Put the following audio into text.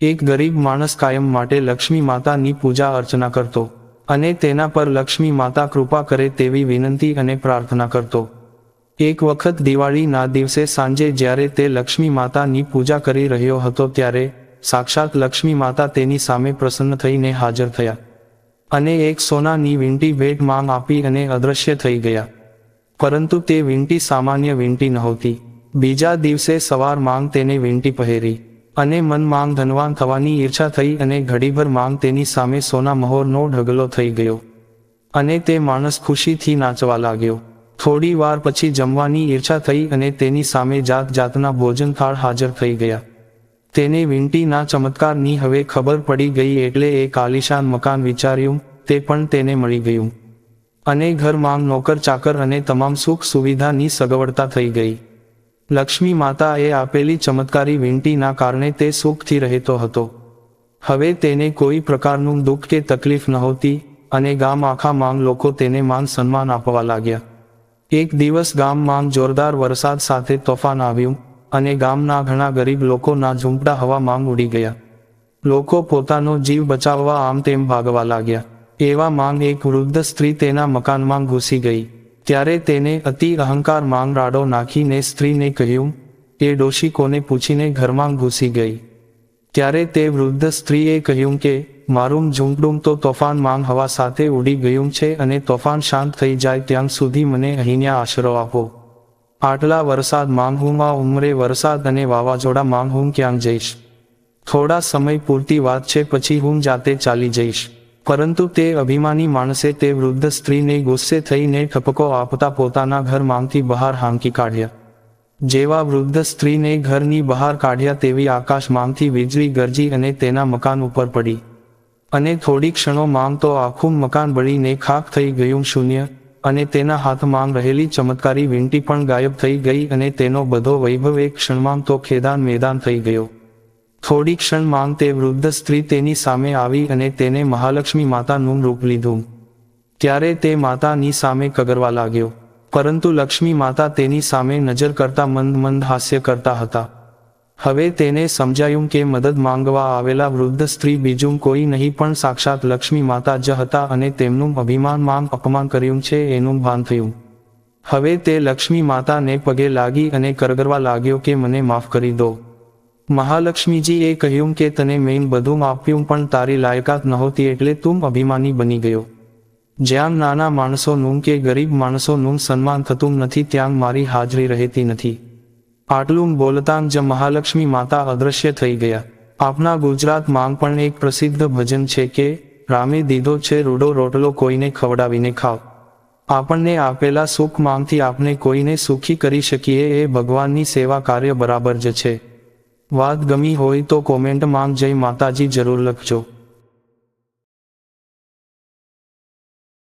એક ગરીબ માણસ કાયમ માટે લક્ષ્મી માતાની પૂજા અર્ચના કરતો અને તેના પર લક્ષ્મી માતા કૃપા કરે તેવી વિનંતી અને પ્રાર્થના કરતો. એક વખત દિવાળીના દિવસે સાંજે જ્યારે તે લક્ષ્મી માતાની પૂજા કરી રહ્યો હતો ત્યારે સાક્ષાત લક્ષ્મી માતા તેની સામે પ્રસન્ન થઈને હાજર થયા અને એક સોનાની વીંટી ભેટ માંગ આપી અને અદૃશ્ય થઈ ગયા. પરંતુ તે વીંટી સામાન્ય વીંટી નહોતી. બીજા દિવસે સવાર માંગ તેને વીંટી પહેરી. અને મન માંગ ધનવાન થવાની ઈર્ષા થઈ અને ઘડીભર માંગ તેની સામે સોના મહોરનો ઢગલો થઈ ગયો. અને તે માણસ ખુશીથી નાચવા લાગ્યો. થોડી વાર પછી જમવાની ઈર્ષા થઈ અને તેની સામે જાત જાતના ભોજન થાળ હાજર થઈ ગયા. તેને વીંટીના ચમત્કારની હવે ખબર પડી ગઈ એટલે એક આલિશાન મકાન વિચાર્યું, તે પણ તેને મળી ગયું. અને ઘરમાં નોકર ચાકર અને તમામ સુખ સુવિધાની સગવડતા થઈ ગઈ. લક્ષ્મી માતાએ આપેલી ચમત્કારી વીંટીના કારણે તે સુખથી રહેતો હતો. હવે તેને કોઈ પ્રકારનું દુઃખ કે તકલીફ નહોતી અને ગામ આખા માંગ લોકો તેને માન સન્માન આપવા લાગ્યા. એક દિવસ ગામમાં જોરદાર વરસાદ સાથે તોફાન આવ્યું અને ગામના ઘણા ગરીબ લોકોના ઝૂંપડા હવા માંગ ઉડી ગયા. લોકો પોતાનો જીવ બચાવવા આમ તેમ ભાગવા લાગ્યા. એવા માંગ એક વૃદ્ધ સ્ત્રી તેના મકાનમાં ઘૂસી ગઈ. ત્યારે તેને અતિ અહંકાર માંગ રાડો નાખીને સ્ત્રીને કહ્યું, એ ડોશી કોને પૂછીને ઘરમાં ઘૂસી ગઈ? ત્યારે તે વૃદ્ધ સ્ત્રીએ કહ્યું કે, મારું ઝૂંપડું તો તોફાન માંગ હવા સાથે ઉડી ગયું છે અને તોફાન શાંત થઈ જાય ત્યાં સુધી મને અહીંયા આશરો આપો. આટલા વરસાદ માંગ ઉમરે આ ઉંમરે વરસાદ અને વાવાઝોડા માંગ હું ક્યાં જઈશ? થોડા સમય પૂરતી વાત છે, પછી હું જાતે ચાલી જઈશ. પરંતુ તે અભિમાની માણસે તે વૃદ્ધ સ્ત્રીને ગુસ્સે થઈને ઠપકો આપતા પોતાના ઘર માંગથી બહાર હાંકી કાઢ્યા. જેવા વૃદ્ધ સ્ત્રીને ઘરની બહાર કાઢ્યા તેવી આકાશ માંગથી વીજળી ગરજી અને તેના મકાન ઉપર પડી. અને થોડી ક્ષણો માંગ તો આખું મકાન બળીને ખાખ થઈ ગયું શૂન્ય, અને તેના હાથમાં રહેલી ચમત્કારી વીંટી પણ ગાયબ થઈ ગઈ અને તેનો બધો વૈભવ એક ક્ષણમાં તો ખેદાન મેદાન થઈ ગયો. થોડી ક્ષણ માંગ તે વૃદ્ધ સ્ત્રી તેની સામે આવી અને તેને મહાલક્ષ્મી માતાનું રૂપ લીધું. ત્યારે તે માતાની સામે કગરવા લાગ્યો. પરંતુ લક્ષ્મી માતા તેની સામે નજર કરતા મંદ મંદ હાસ્ય કરતા હતા. હવે તેને સમજાયું કે મદદ માંગવા આવેલા વૃદ્ધ સ્ત્રી બીજું કોઈ નહીં પણ સાક્ષાત લક્ષ્મી માતા જ હતા અને તેમનું અભિમાન માંગ અપમાન કર્યું છે એનું ભાન થયું. હવે તે લક્ષ્મી માતાને પગે લાગી અને કરગરવા લાગ્યો કે મને માફ કરી દો. મહાલક્ષ્મીજીએ કહ્યું કે તને મેં બધું આપ્યું પણ તારી લાયકાત નહોતી એટલે તું અભિમાની બની ગયો. જ્યાં નાના માણસોનું કે ગરીબ માણસોનું સન્માન થતું નથી ત્યાં મારી હાજરી રહેતી નથી. આટલું બોલતાં જ મહાલક્ષ્મી માતા અદૃશ્ય થઈ ગયા. આપના ગુજરાત માંગ પણ એક પ્રસિદ્ધ ભજન છે કે, રામે દીધો છે રૂડો રોટલો કોઈને ખવડાવીને ખાવ. આપણને આપેલા સુખ માંગથી આપણે કોઈને સુખી કરી શકીએ એ ભગવાનની સેવા કાર્ય બરાબર જ છે. વાત ગમી હોય તો કોમેન્ટમાં જય માતાજી જરૂર લખજો.